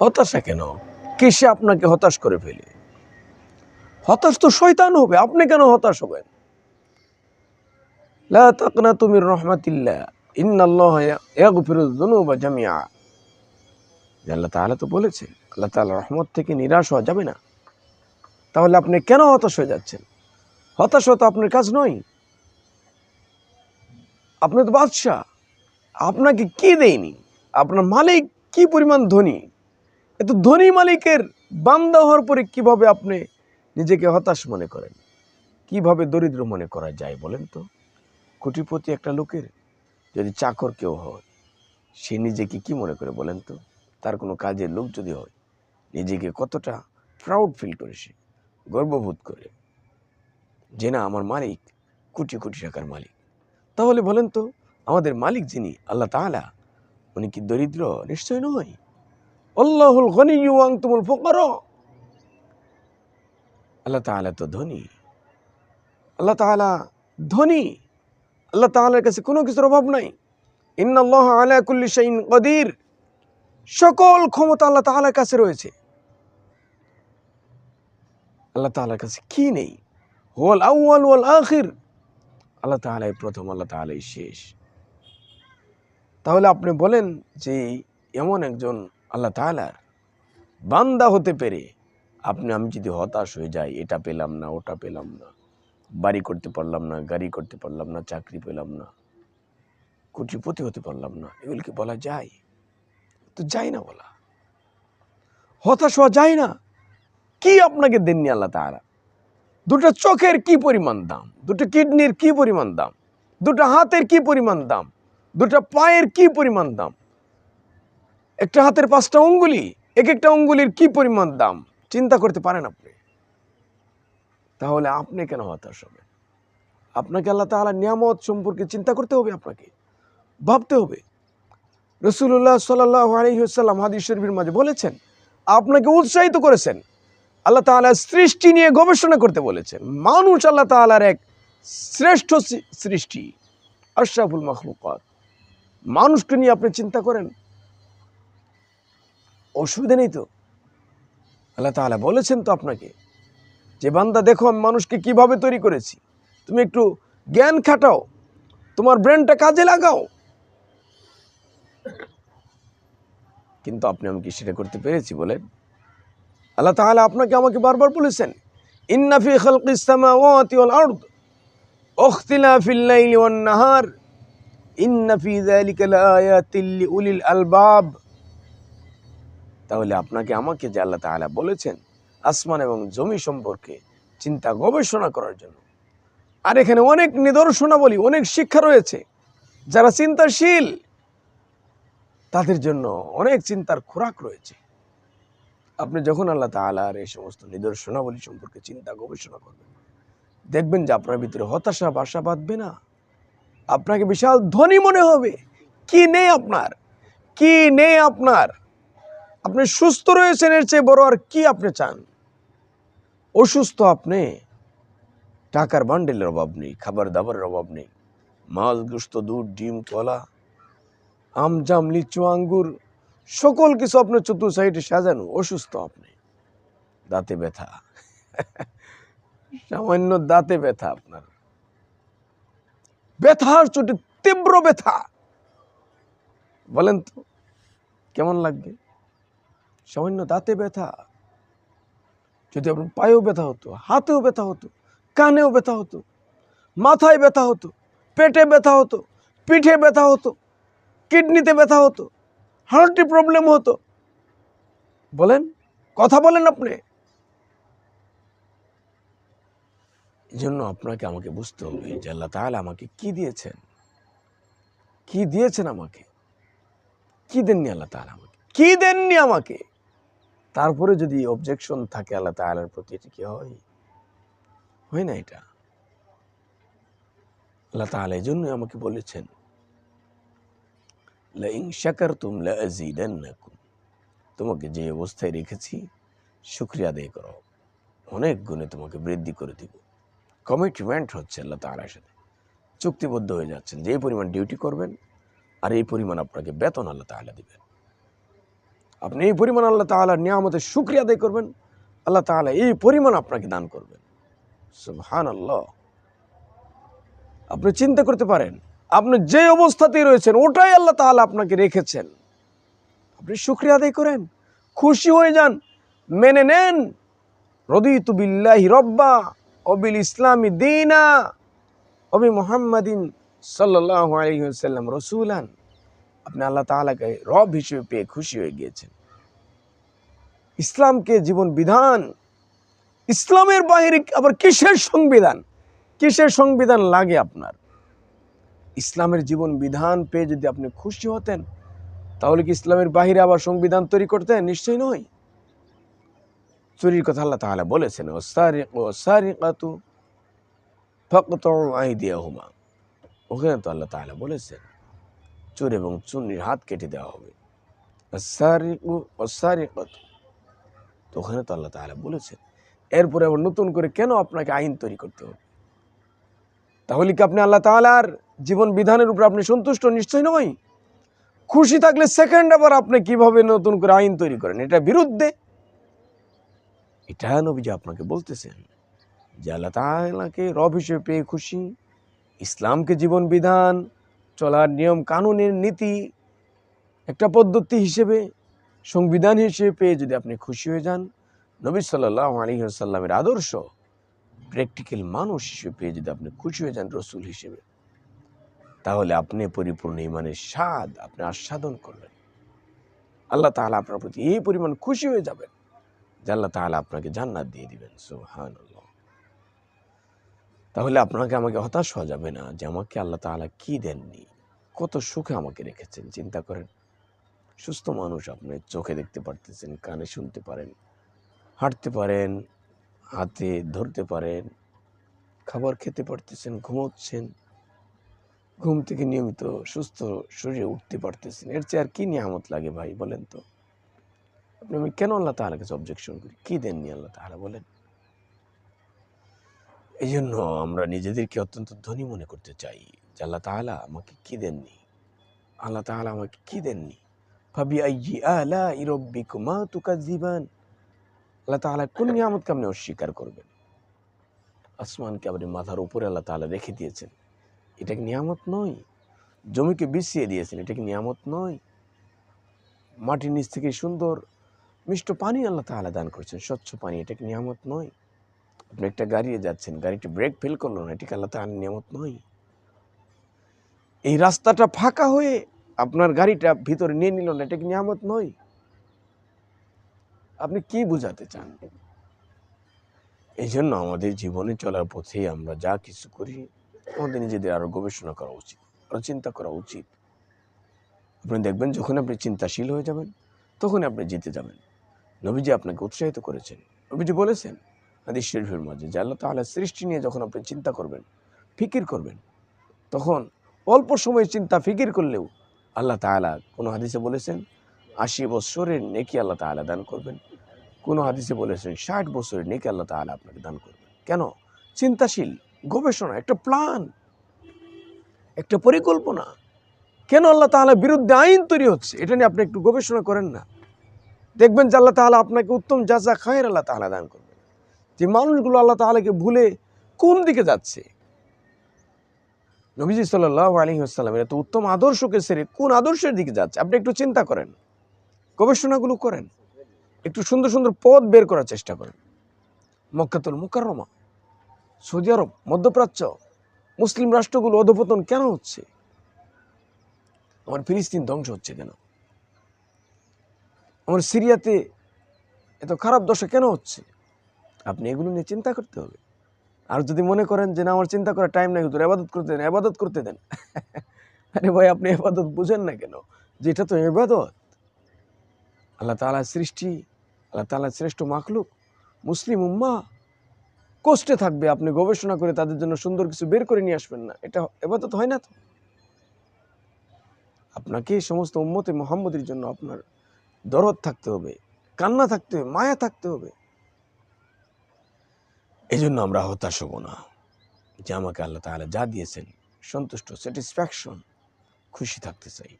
হতাশা কেন? কিসে আপনাকে হতাশ করে ফেলে? হতাশ তো শয়তান হবে, আপনি কেন হতাশ হবেন? লা তাকনাতু মির রাহমাতিল্লাহ, ইন্নাল্লাহা ইয়াগফিরুয যুনুবা জামিআ। যে আল্লাহ তাআলা তো বলেছেন আল্লাহ তাআলা রহমত থেকে নিরাশ হওয়া যাবে না। তাহলে আপনি কেন হতাশ হয়ে যাচ্ছেন? হতাশ হওয়া তো আপনার কাজ নয়। আপনি তো বাদশাহ। আপনাকে কি দেয়নি? আপনার মালিক কি পরিমাণ ধনী? এত ধনী মালিকের বান্দা হওয়ার পরে কীভাবে আপনি নিজেকে হতাশ মনে করেন? কীভাবে দরিদ্র মনে করা যায় বলেন তো? কোটিপতি একটা লোকের যদি চাকর কেউ হয়, সে নিজেকে কি মনে করে বলেন তো? তার কোনো কাজের লোক যদি হয়, নিজেকে কতটা প্রাউড ফিল করে সে, গর্ববোধ করে? যে না, আমার মালিক কোটি কোটি টাকার মালিক। তাহলে বলেন তো, আমাদের মালিক যিনি, আল্লাহ তাআলা, উনি কি দরিদ্র? নিশ্চয় নয়। আল্লাহুল গনিয়্যু ওয়া আনতুমুল ফুকারা। আল্লাহ তাআলা তো ধনী। আল্লাহ তাআলা ধনী। আল্লাহ তাআলার কাছে কোনো কিছুর অভাব নাই। ইন্নাল্লাহ আলা কুল্লি শাইইন কদির। সকল ক্ষমতা আল্লাহ তাআলার কাছে রয়েছে। আল্লাহ তাআলার কাছে কি নেই? হুয়াল আউয়াল ওয়াল আখির। আল্লাহ তাআলাই প্রথম, আল্লাহ তাআলাই শেষ। তাহলে আপনি বলেন যে এমন একজন আল্লাহ তাআলার বান্দা হতে পেরে আপনি, আমি যদি হতাশ হয়ে যাই, এটা পেলাম না, ওটা পেলাম না, বাড়ি করতে পারলাম না, গাড়ি করতে পারলাম না, চাকরি পেলাম না কোটিপতি হতে পারলাম না, এগুলিকে বলা যায়। তো যায় না বলা। হতাশ হওয়া যায় না। কি আপনাকে দেননি আল্লাহ তাআলা? দুটো চোখের কি পরিমাণ দাম? দুটো কিডনির কি পরিমাণ দাম? দুটো হাতের কি পরিমাণ দাম? দুটো পায়ের কি পরিমাণ দাম? একটা হাতের পাঁচটা অঙ্গুলি এক একটা অঙ্গুলির কি পরিমাণ দাম? চিন্তা করতে পারেন আপনি। তাহলে আপনি কেন হতাশ হবেন? আপনাকে আল্লাহ তাআলা নিয়ামত সম্পর্কে চিন্তা করতে হবে আপনাকে। ভাবতে হবে। রসুল্লাহ সাল্লাহ আলহিহাল্লাম হাদিস শরীফের মাঝে বলেছেন, আপনাকে উৎসাহিত করেছেন। আল্লাহ তাআলা সৃষ্টি নিয়ে গবেষণা করতে বলেছেন। মানুষ আল্লাহ তাআলার এক শ্রেষ্ঠ সৃষ্টি, আশরাফুল মখলুকাত। মানুষকে নিয়ে আপনি চিন্তা করেন। অসুবিধা নেই তো? আল্লাহ তাআলা বলেছেন তো আপনাকে, যে বান্দা দেখো আমি মানুষকে কীভাবে তৈরি করেছি, তুমি একটু জ্ঞান খাটাও, তোমার ব্রেনটা কাজে লাগাও। কিন্তু আপনি আমি কি সেটা করতে পেরেছি বলেন আল্লাহ তাআলা আপনাকে আমাকে বারবার বলেছেন, ইন্না ফি খালকিস সামাওয়াতি ওয়াল আরদ ইখতিলাফিল লাইলি ওয়ান নাহার, ইন্না ফি যালিকা লিউলিল আলবাব। তাহলে আপনাকে আমাকে যে আল্লাহ তাআলা বলেছেন আসমান এবং জমি সম্পর্কে চিন্তা গবেষণা করার জন্য। আর এখানে অনেক নিদর্শনাবলী, অনেক শিক্ষা রয়েছে। যারা চিন্তাশীল, তাদের জন্য অনেক চিন্তার খোরাক রয়েছে। আপনি যখন আল্লাহ তাআলার এই সমস্ত নিদর্শনাবলী সম্পর্কে চিন্তা গবেষণা করবেন, দেখবেন যে আপনার ভিতরে হতাশা, বাসা বাঁধবে না। আপনাকে বিশাল ধনী মনে হবে। কি নেই আপনার? কি নেই আপনার? আপনি সুস্থ রয়েছেন, এর চেয়ে বড় আর কি আপনি চান? অসুস্থ আপনি, টাকার বান্ডেলের অভাব নেই খাবার দাবারের অভাব নেই মাছ গুস্ত, দুধ, ডিম, কলা, আম, জাম, লিচু, আঙ্গুর, সকল কিছু আপনার চতুর সাইডে সাজানো, অসুস্থ আপনি। দাঁতে ব্যথা। সামান্য দাঁতে ব্যথা আপনার। ব্যথার চোটে তীব্র ব্যথা। বলেন তো, কেমন লাগবে? সামান্য দাঁতে ব্যথা, যদি আপনার পায়েও ব্যথা হতো, হাতেও ব্যথা হতো, কানেও ব্যথা হতো, মাথায় ব্যথা হতো, পেটে ব্যথা হতো, পিঠে ব্যথা হতো, কিডনিতে ব্যথা হতো হার্টে প্রবলেম হতো। বলেন, কথা বলেন আপনি। এই জন্য আপনাকে, আমাকে বুঝতে হবে যে আল্লাহ তাহলে আমাকে কি দিয়েছেন। কি দিয়েছেন আমাকে? কি দেননি আল্লাহ তাহলে আমাকে? কি দেননি আমাকে? তারপরে যদি অবজেকশন থাকে আল্লাহ তাআলার প্রতি, এটা কি হয়? হয় না এটা? আল্লাহ তাআলা এই জন্যই আমাকে বলেছেন লাযীদান্নাকুম তোমাকে যে অবস্থায় রেখেছি, শুকরিয়া আদায় করো। অনেক গুণে তোমাকে বৃদ্ধি করে দিব। কমিটমেন্ট হচ্ছে আল্লাহ তাআলার সাথে। চুক্তিবদ্ধ হয়ে যাচ্ছেন। যে পরিমাণ ডিউটি করবেন, আর এই পরিমাণ আপনাকে বেতন আল্লাহ তাআলা দিবেন। আপনি এই পরিমাণ আল্লাহ তাআলার নিয়ামতের শুক্রিয়া আদায় করবেন। আল্লাহ তাআলা এই পরিমাণ আপনাকে দান করবেন। সুবহান আল্লাহ আপনি চিন্তা করতে পারেন, আপনি যে অবস্থাতেই রয়েছেন, ওটাই আল্লাহ তাআলা আপনাকে রেখেছেন। আপনি শুক্রিয়া আদায় করেন, খুশি হয়ে যান, মেনে নেন। রদিতু বিল্লাহি রব্বা অবিল ইসলামী দিনা অবি মোহাম্মদিন সাল্লাহ আলহিহাল্লাম রসুলান। আপনি আল্লাহ তাআলাকে রব হিসেবে পেয়ে খুশি হয়ে গিয়েছেন। ইসলামকে জীবন বিধান, ইসলামের বাহিরে আবার কিসের সংবিধান? কিসের সংবিধান লাগে আপনার? ইসলামের জীবন বিধান পেয়ে যদি আপনি খুশি হতেন, তাহলে কি ইসলামের বাহিরে আবার সংবিধান তৈরি করতেন নিশ্চয়ই নয়। চুরির কথা আল্লাহ তাহলে বলেছেন ও ও ওখানে তো আল্লাহ তাহলে বলেছেন চোর এবং চুন্নির হাত কেটে দেওয়া হবে। তো ওখানে তো আল্লাহ তাহলে বলেছেন, এরপরে আবার নতুন করে কেন আপনাকে আইন তৈরি করতে হবে? তাহলে কি আপনি আল্লাহ তাআলার জীবন বিধানের উপর আপনি সন্তুষ্ট? নিশ্চয় নয়। খুশি থাকলে সেকেন্ড আবার আপনি কীভাবে নতুন করে আইন তৈরি করেন? এটা বিরুদ্ধে। এটা নবীজি আপনাকে বলতেছেন যে আল্লাহ তাআলাকে রব হিসেবে পেয়ে খুশি, ইসলামকে জীবন বিধান চলার নিয়ম কানুনের নীতি একটা পদ্ধতি হিসেবে, সংবিধান হিসেবে পেয়ে যদি আপনি খুশি হয়ে যান, নবী সাল্লাহ আলী সাল্লামের আদর্শ প্র্যাকটিক্যাল মানুষ হিসেবে পেয়ে যদি আপনি খুশি হয়ে যান রসুল হিসেবে, তাহলে আপনি পরিপূর্ণ ইমানের স্বাদ আপনি আস্বাদন করবেন। আল্লাহ তাআলা আপনার প্রতি এই পরিমাণ খুশি হয়ে যাবেন যে আল্লাহ তাআলা আপনাকে জান্নাত দিয়ে দিবেন সুহান তাহলে আপনাকে আমাকে হতাশ হওয়া যাবে না যে আমাকে আল্লাহ তাআলা কি দেননি? কত সুখে আমাকে রেখেছেন, চিন্তা করেন। সুস্থ মানুষ আপনি, চোখে দেখতে পারতেছেন, কানে শুনতে পারেন, হাঁটতে পারেন, হাতে ধরতে পারেন, খাবার খেতে পারতেছেন, ঘুমোচ্ছেন, ঘুম থেকে নিয়মিত সুস্থ শরীরে উঠতে পারতেছেন। এর চেয়ে আর কী নিয়ামত লাগে ভাই, বলেন তো? আপনি আমি কেন আল্লাহ তাহলে কাছে অবজেকশন করি? কী দেননি আল্লাহ তাহলে বলেন? এই জন্য আমরা নিজেদেরকে অত্যন্ত ধনী মনে করতে চাই যে আল্লাহ তাহলা আমাকে কি দেননি? আল্লাহ তাহলা আমাকে কি দেননি? ভাবি আইজি আলা ইরব্বিকুমা তুকাজিবান আল্লাহ তাহলা কোন নিয়ামতকে আপনি অস্বীকার করবেন? আসমানকে আপনি মাথার উপরে আল্লাহ তাহলা রেখে দিয়েছেন। এটা কি নিয়ামত নয়? জমিকে বিছিয়ে দিয়েছেন, এটা কি নিয়ামত নয়? মাটির নিচ থেকে সুন্দর মিষ্ট পানি আল্লাহ তাহলা দান করছেন, স্বচ্ছ পানি, এটা কি নিয়ামত নয়? একটা গাড়িয়ে যাচ্ছেন, গাড়িটি ব্রেক ফেল করল না, এটা কি আল্লাহ তাহলা নিয়ামত নয়। এই রাস্তাটা ফাঁকা হয়ে আপনার গাড়িটা ভিতরে নিয়ে নিল না, এটা কি নিয়ামত নয়? আপনি কি বোঝাতে চান? এই জন্য আমাদের জীবনে চলার পথে আমরা যা কিছু করি, আমাদের নিজেদের আরও গবেষণা করা উচিত, আরও চিন্তা করা উচিত। আপনি দেখবেন যখন আপনি চিন্তাশীল হয়ে যাবেন তখন আপনি জিতে যাবেন। নবীজি আপনাকে উৎসাহিত করেছেন। নবীজি বলেছেন হাদিস শরীফের মাঝে, যে আল্লাহ তাহলে সৃষ্টি নিয়ে যখন আপনি চিন্তা করবেন, ফিকির করবেন, তখন অল্প সময় চিন্তা ফিকির করলেও আল্লাহ তাআলা কোনো হাদিসে বলেছেন, আশি বছরের নেকি আল্লাহ তাআলা দান করবেন। কোনো হাদিসে বলেছেন, ষাট বছরের নেকি আল্লাহ তাআলা আপনাকে দান করবেন। কেন? চিন্তাশীল, গবেষণা, একটা প্ল্যান, একটা পরিকল্পনা। কেন আল্লাহ তাআলা বিরুদ্ধে আইন তৈরি হচ্ছে? এটা নিয়ে আপনি একটু গবেষণা করেন না। দেখবেন যে আল্লাহ তাআলা আপনাকে উত্তম যা যা খায়ের আল্লাহ তাআলা দান করবেন। যে মানুষগুলো আল্লাহ তাআলাকে ভুলে কোন দিকে যাচ্ছে? নবীজি সাল্লাহ আলী আসসালামের এত উত্তম আদর্শকে সেরে কোন আদর্শের দিকে যাচ্ছে? আপনি একটু চিন্তা করেন, গবেষণাগুলো করেন, একটু সুন্দর সুন্দর পথ বের করার চেষ্টা করেন। মক্কাতুল মুকাররমা, সৌদি আরব, মধ্যপ্রাচ্য, মুসলিম রাষ্ট্রগুলো অধপতন কেন হচ্ছে? আমার ফিলিস্তিন ধ্বংস হচ্ছে কেন? আমার সিরিয়াতে এত খারাপ দশা কেন হচ্ছে? আপনি এগুলো নিয়ে চিন্তা করতে হবে। আর যদি মনে করেন যে না, আমার চিন্তা করার টাইম নাই, হুজুর এবাদত করতে দেন এবাদত করতে দেন। আরে ভাই, আপনি এবাদত বুঝেন না কেন? যে এটা তো এবাদত আল্লাহ তালা সৃষ্টি, আল্লাহ তালা শ্রেষ্ঠ মাখলুক, মুসলিম উম্মা। কষ্টে থাকবে, আপনি গবেষণা করে তাদের জন্য সুন্দর কিছু বের করে নিয়ে আসবেন না। এটা এবাদত হয় না তো। আপনাকে সমস্ত উম্মতে মোহাম্মদের জন্য আপনার দরদ থাকতে হবে, কান্না থাকতে হবে, মায়া থাকতে হবে। এই জন্য আমরা হতাশ হব না। যে আমাকে আল্লাহ তাহলে যা দিয়েছেন, সন্তুষ্ট স্যাটিসফ্যাকশন খুশি থাকতে চাই।